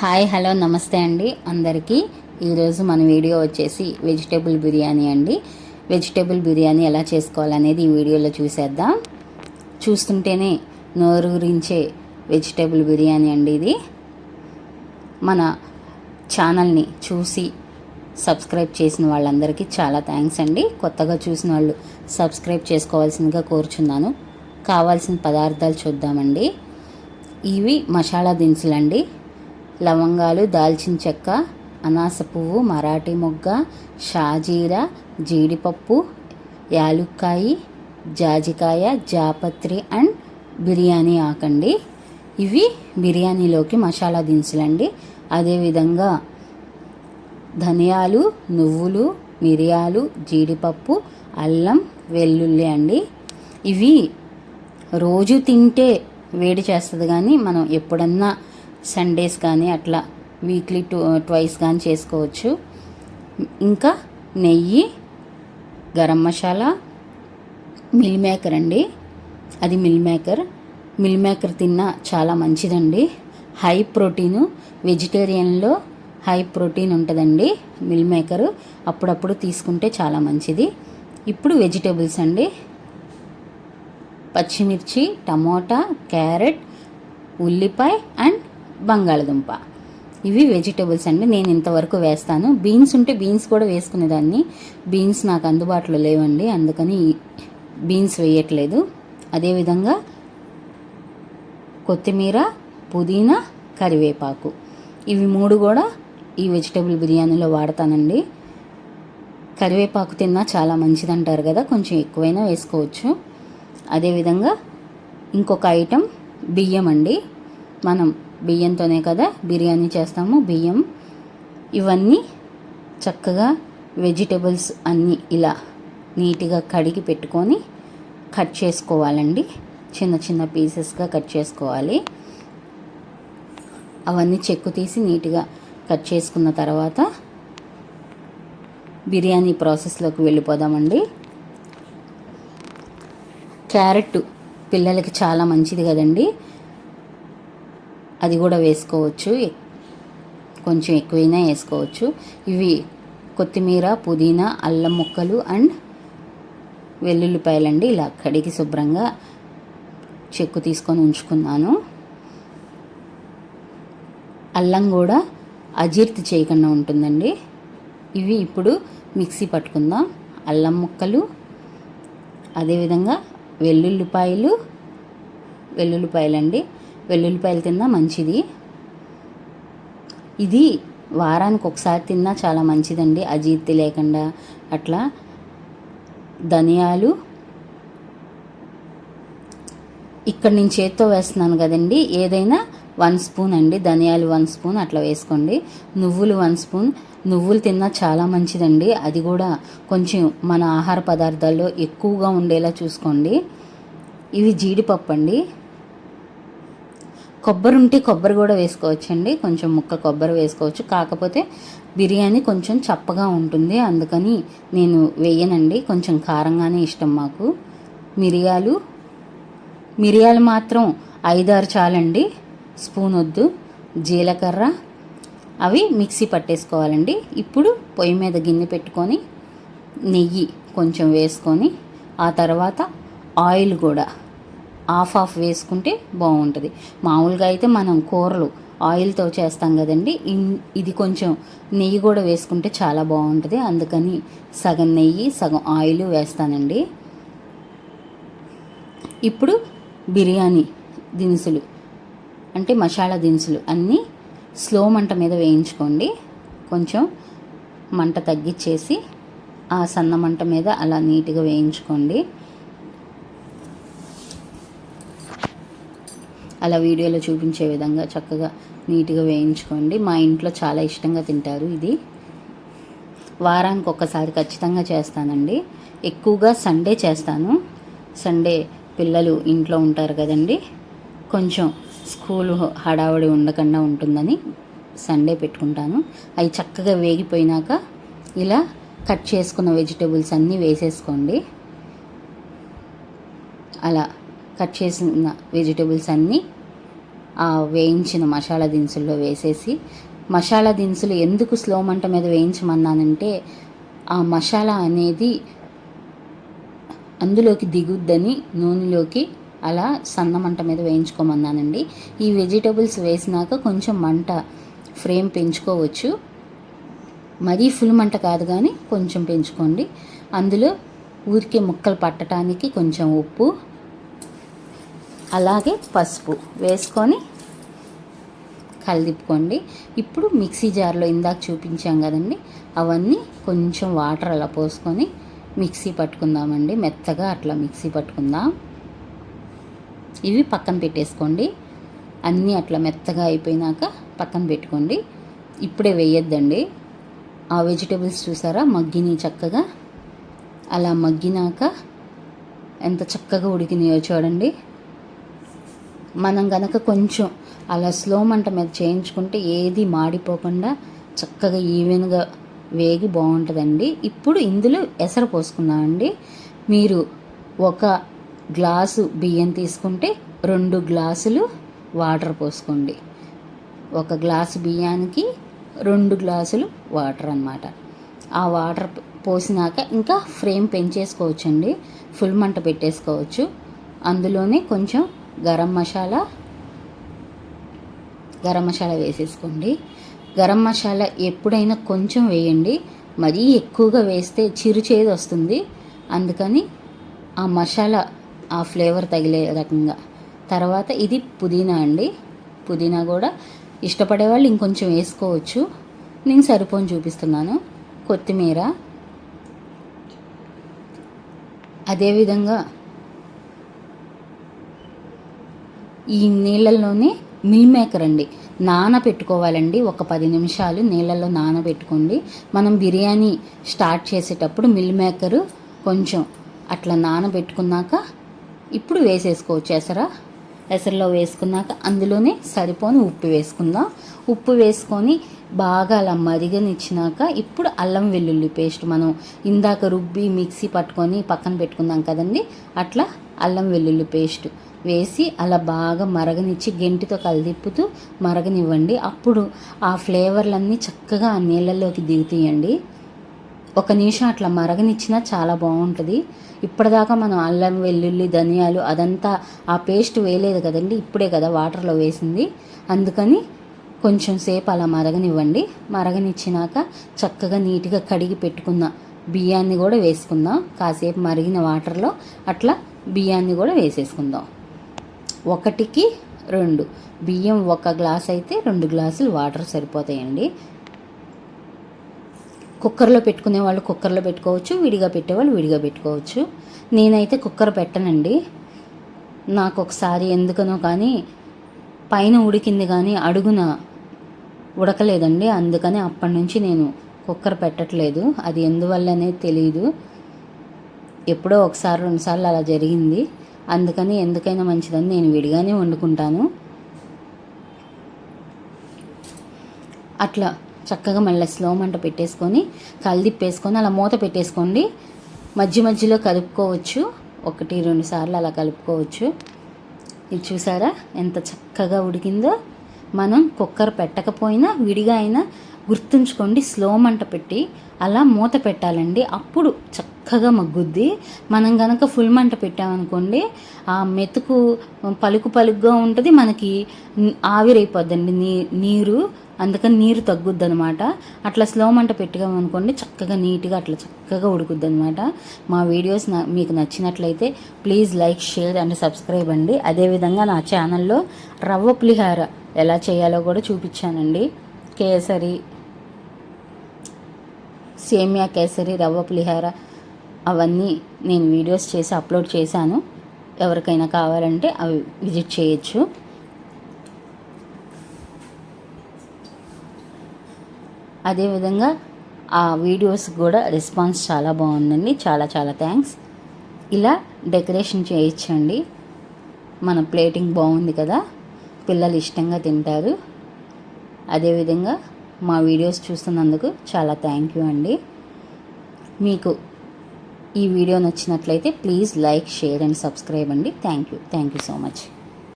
Hi hello నమస్తే అండి. అందరికీ ఈరోజు మన వీడియో వచ్చేసి వెజిటేబుల్ బిర్యానీ అండి. వెజిటేబుల్ బిర్యానీ ఎలా చేసుకోవాలనేది ఈ వీడియోలో చూసేద్దాం. చూస్తుంటేనే నోరు గురించే వెజిటేబుల్ బిర్యానీ అండి ఇది. మన ఛానల్ని చూసి సబ్స్క్రైబ్ చేసిన వాళ్ళందరికీ చాలా థ్యాంక్స్ అండి. కొత్తగా చూసిన వాళ్ళు సబ్స్క్రైబ్ చేసుకోవాల్సిందిగా కోరుచున్నాను. కావాల్సిన పదార్థాలు చూద్దామండి. ఇవి మసాలా దినుసులండి. లవంగాలు దాల్చిన చెక్క అనాస పువ్వు మరాఠీ మొగ్గ షాజీరా జీడిపప్పు యాలుక్కాయి జాజికాయ జాపత్రి అండ్ బిర్యానీ ఆకండి. ఇవి బిర్యానీలోకి మసాలా దినుసులండి. అదేవిధంగా ధనియాలు నువ్వులు మిరియాలు జీడిపప్పు అల్లం వెల్లుల్లి అండి. ఇవి రోజు తింటే వేడి చేస్తుంది కానీ మనం ఎప్పుడన్నా సండేస్ కానీ అట్లా వీక్లీ టూ ట్వైస్ కానీ చేసుకోవచ్చు. ఇంకా నెయ్యి గరం మసాలా మిల్ మేకర్ అండి. అది మిల్ మేకర్ మిల్ మేకర్ తిన్నా చాలా మంచిదండి. హై ప్రోటీను వెజిటేరియన్లో హై ప్రోటీన్ ఉంటుందండి మిల్ మేకర్ అప్పుడప్పుడు తీసుకుంటే చాలా మంచిది. ఇప్పుడు వెజిటేబుల్స్ అండి. పచ్చిమిర్చి టమోటా క్యారెట్ ఉల్లిపాయ అండ్ బంగాళదుంప. ఇవి వెజిటేబుల్స్ అండి. నేను ఇంతవరకు వేస్తాను. బీన్స్ ఉంటే బీన్స్ కూడా వేసుకునేదాన్ని. బీన్స్ నాకు అందుబాటులో లేవండి. అందుకని బీన్స్ వేయట్లేదు. అదేవిధంగా కొత్తిమీర పుదీనా కరివేపాకు. ఇవి మూడు కూడా ఈ వెజిటేబుల్ బిర్యానీలో వాడతానండి. కరివేపాకు తిన్నా చాలా మంచిది అంటారు కదా. కొంచెం ఎక్కువైనా వేసుకోవచ్చు. అదేవిధంగా ఇంకొక ఐటెం బియ్యం అండి. మనం బియ్యంతోనే కదా బిర్యానీ చేస్తాము బియ్యం. ఇవన్నీ చక్కగా వెజిటేబుల్స్ అన్నీ ఇలా నీట్గా కడిగి పెట్టుకొని కట్ చేసుకోవాలండి. చిన్న చిన్న పీసెస్గా కట్ చేసుకోవాలి. అవన్నీ చెక్కు తీసి నీట్గా కట్ చేసుకున్న తర్వాత బిర్యానీ ప్రాసెస్లోకి వెళ్ళిపోదామండి. క్యారెట్ పిల్లలకి చాలా మంచిది కదండి. అది కూడా వేసుకోవచ్చు. కొంచెం ఎక్కువైనా వేసుకోవచ్చు. ఇవి కొత్తిమీర పుదీనా అల్లం ముక్కలు అండ్ వెల్లుల్లిపాయలండి. ఇలా కడిగి శుభ్రంగా చెక్కు తీసుకొని ఉంచుకున్నాను. అల్లం కూడా అజీర్తి చేయకుండా ఉంటుందండి. ఇవి ఇప్పుడు మిక్సీ పట్టుకుందాం. అల్లం ముక్కలు అదేవిధంగా వెల్లుల్లిపాయలు వెల్లుల్లిపాయలండి. వెల్లుల్లిపాయలు తిన్నా మంచిది. ఇది వారానికి ఒకసారి తిన్నా చాలా మంచిదండి. అజీర్తి లేకుండా అట్లా ధనియాలు ఇక్కడ నేను చేత్తో వేస్తున్నాను కదండి. ఏదైనా వన్ స్పూన్ అండి. ధనియాలు వన్ స్పూన్ అట్లా వేసుకోండి. నువ్వులు వన్ స్పూన్. నువ్వులు తిన్నా చాలా మంచిదండి. అది కూడా కొంచెం మన ఆహార పదార్థాల్లో ఎక్కువగా ఉండేలా చూసుకోండి. ఇవి జీడిపప్పు అండి కొబ్బరి ఉంటే కొబ్బరి కూడా వేసుకోవచ్చండి. కొంచెం ముక్క కొబ్బరి వేసుకోవచ్చు. కాకపోతే బిర్యానీ కొంచెం చప్పగా ఉంటుంది. అందుకని నేను వేయనండి. కొంచెం కారంగానే ఇష్టం మాకు. మిరియాలు మిరియాలు మాత్రం ఐదారు చాలండి. స్పూన్ వద్దు. జీలకర్ర. అవి మిక్సీ పట్టేసుకోవాలండి. ఇప్పుడు పొయ్యి మీద గిన్నె పెట్టుకొని నెయ్యి కొంచెం వేసుకొని ఆ తర్వాత ఆయిల్ కూడా ఆఫ్ ఆఫ్ వేసుకుంటే బాగుంటుంది. మామూలుగా అయితే మనం కూరలు ఆయిల్తో చేస్తాం కదండి. ఇది కొంచెం నెయ్యి కూడా వేసుకుంటే చాలా బాగుంటుంది. అందుకని సగం నెయ్యి సగం ఆయిల్ వేస్తానండి. ఇప్పుడు బిర్యానీ దినుసులు అంటే మసాలా దినుసులు అన్నీ స్లో మంట మీద వేయించుకోండి. కొంచెం మంట తగ్గించేసి ఆ సన్న మంట మీద అలా నీట్గా వేయించుకోండి. అలా వీడియోలో చూపించే విధంగా చక్కగా నీట్గా వేయించుకోండి. మా ఇంట్లో చాలా ఇష్టంగా తింటారు ఇది. వారానికి ఒక్కసారి ఖచ్చితంగా చేస్తానండి. ఎక్కువగా సండే చేస్తాను. సండే పిల్లలు ఇంట్లో ఉంటారు కదండి. కొంచెం స్కూల్ హడావడి ఉండకుండా ఉంటుందని సండే పెట్టుకుంటాను. అవి చక్కగా వేగిపోయినాక ఇలా కట్ చేసుకున్న వెజిటేబుల్స్ అన్నీ వేసేసుకోండి. అలా కట్ చేసిన వెజిటేబుల్స్ అన్నీ ఆ వేయించిన మసాలా దినుసుల్లో వేసేసి మసాలా దినుసులు ఎందుకు స్లో మంట మీద వేయించమన్నానంటే ఆ మసాలా అనేది అందులోకి దిగుద్దని నూనెలోకి అలా సన్న మంట మీద వేయించుకోమన్నానండి. ఈ వెజిటేబుల్స్ వేసినాక కొంచెం మంట ఫ్రేమ్ పెంచుకోవచ్చు. మరీ ఫుల్ మంట కాదు కానీ కొంచెం పెంచుకోండి. అందులో ఊరికే ముక్కలు పట్టడానికి కొంచెం ఉప్పు అలాగే పసుపు వేసుకొని కలిదిప్పుకోండి ఇప్పుడు మిక్సీ జార్లో ఇందాక చూపించాం కదండి అవన్నీ కొంచెం వాటర్ అలా పోసుకొని మిక్సీ పట్టుకుందామండి. మెత్తగా అట్లా మిక్సీ పట్టుకుందాం. ఇవి పక్కన పెట్టేసుకోండి. అన్నీ అట్లా మెత్తగా అయిపోయినాక పక్కన పెట్టుకోండి. ఇప్పుడే వేయొద్దండి. ఆ వెజిటేబుల్స్ చూసారా? మగ్గిని చక్కగా. అలా మగ్గినాక ఎంత చక్కగా ఉడికినాయో చూడండి. మనం గనక కొంచెం అలా స్లో మంట మీద చేయించుకుంటే ఏది మాడిపోకుండా చక్కగా ఈవెన్గా వేగి బాగుంటుందండి. ఇప్పుడు ఇందులో ఎసరు పోసుకుందామండి. మీరు ఒక గ్లాసు బియ్యం తీసుకుంటే రెండు గ్లాసులు వాటర్ పోసుకోండి. ఒక గ్లాసు బియ్యానికి రెండు గ్లాసులు వాటర్ అనమాట ఆ వాటర్ పోసినాక ఇంకా ఫ్రేమ్ పెంచేసుకోవచ్చండి. ఫుల్ మంట పెట్టేసుకోవచ్చు. అందులోనే కొంచెం గరం మసాలా గరం మసాలా వేసేసుకోండి. గరం మసాలా ఎప్పుడైనా కొంచెం వేయండి. మరీ ఎక్కువగా వేస్తే చిరు చేదు వస్తుంది. అందుకని ఆ మసాలా ఆ ఫ్లేవర్ తగిలే రకంగా. తర్వాత ఇది పుదీనా అండి. పుదీనా కూడా ఇష్టపడే వాళ్ళు ఇంకొంచెం వేసుకోవచ్చు. నేను సరిపోని చూపిస్తున్నాను. కొత్తిమీర. అదేవిధంగా ఈ నీళ్ళల్లోనే మిల్ మేకర్ అండి. నానబెట్టుకోవాలండి ఒక పది నిమిషాలు నీళ్ళల్లో నానబెట్టుకోండి మనం బిర్యానీ స్టార్ట్ చేసేటప్పుడు మిల్ మేకరు కొంచెం అట్లా నానబెట్టుకున్నాక ఇప్పుడు వేసేసుకోవచ్చు. ఎసర? ఎసరులో వేసుకున్నాక అందులోనే సరిపోని ఉప్పు వేసుకుందాం. ఉప్పు వేసుకొని బాగా అలా మరిగనిచ్చినాక ఇప్పుడు అల్లం వెల్లుల్లి పేస్ట్ మనం ఇందాక రుబ్బి మిక్సీ పట్టుకొని పక్కన పెట్టుకుందాం కదండి. అట్లా అల్లం వెల్లుల్లి పేస్ట్ వేసి అలా బాగా మరగనిచ్చి గెంటితో కలిదిప్పుతూ మరగనివ్వండి. అప్పుడు ఆ ఫ్లేవర్లన్నీ చక్కగా ఆ నీళ్ళల్లోకి దిగుతాయండి. ఒక నిమిషం అట్లా మరగనిచ్చినా చాలా బాగుంటుంది. ఇప్పటిదాకా మనం అల్లం వెల్లుల్లి ధనియాలు అదంతా ఆ పేస్ట్ వేయలేదు కదండి ఇప్పుడే కదా వాటర్లో వేసింది. అందుకని కొంచెం సేపు అలా మరగనివ్వండి. మరగనిచ్చినాక చక్కగా నీట్గా కడిగి పెట్టుకున్న బియ్యాన్ని కూడా వేసుకుందాం. కాసేపు మరిగిన వాటర్లో అట్లా బియ్యాన్ని కూడా వేసేసుకుందాం. ఒకటికి రెండు. బియ్యం ఒక గ్లాస్ అయితే రెండు గ్లాసులు వాటర్ సరిపోతాయండి. కుక్కర్లో పెట్టుకునే వాళ్ళు కుక్కర్లో పెట్టుకోవచ్చు విడిగా పెట్టేవాళ్ళు విడిగా పెట్టుకోవచ్చు. నేనైతే కుక్కర్ పెట్టనండి. నాకు ఒకసారి ఎందుకనో కానీ పైన ఉడికింది కానీ అడుగున ఉడకలేదండి. అందుకని అప్పటి నుంచి నేను కుక్కర్ పెట్టట్లేదు. అది ఎందువల్ల అనేది తెలియదు ఎప్పుడో ఒకసారి రెండుసార్లు అలా జరిగింది. అందుకని ఎందుకైనా మంచిదని నేను విడిగానే వండుకుంటాను. అట్లా చక్కగా మళ్ళీ స్లో మంట పెట్టేసుకొని కలిదిప్పేసుకొని అలా మూత పెట్టేసుకోండి. మధ్య మధ్యలో కలుపుకోవచ్చు. ఒకటి రెండు సార్లు అలా కలుపుకోవచ్చు. ఇది చూసారా? ఎంత చక్కగా ఉడికిందో. మనం కుక్కర్ పెట్టకపోయినా విడిగా అయినా గుర్తుంచుకోండి స్లో మంట పెట్టి అలా మూత పెట్టాలండి. అప్పుడు చక్క చక్కగా మగ్గుద్ది. మనం కనుక ఫుల్ మంట పెట్టామనుకోండి ఆ మెతుకు పలుకు పలుకుగా ఉంటుంది. మనకి ఆవిరైపోద్దండి నీ నీరు. అందుకని నీరు తగ్గుద్ది అనమాట అట్లా స్లో మంట పెట్టుకోమనుకోండి చక్కగా నీట్గా అట్లా చక్కగా ఉడుకుద్ది అనమాట మా వీడియోస్ మీకు నచ్చినట్లయితే please like share and subscribe అండి. అదేవిధంగా నా ఛానల్లో రవ్వ పులిహార ఎలా చేయాలో కూడా చూపించానండి. కేసరి సేమియా కేసరి రవ్వ పులిహార అవన్నీ నేను వీడియోస్ చేసి అప్లోడ్ చేశాను. ఎవరికైనా కావాలంటే అవి విజిట్ చేయొచ్చు. అదేవిధంగా ఆ వీడియోస్ కూడా రెస్పాన్స్ చాలా బాగుందండి. చాలా చాలా థ్యాంక్స్. ఇలా డెకరేషన్ చేయించండి. మన ప్లేటింగ్ బాగుంది కదా. పిల్లలు ఇష్టంగా తింటారు. అదేవిధంగా మా వీడియోస్ చూస్తున్నందుకు చాలా థ్యాంక్ యూ అండి. మీకు ఈ వీడియో నచ్చినట్లయితే please like share and subscribe అండి. Thank you. Thank you so much.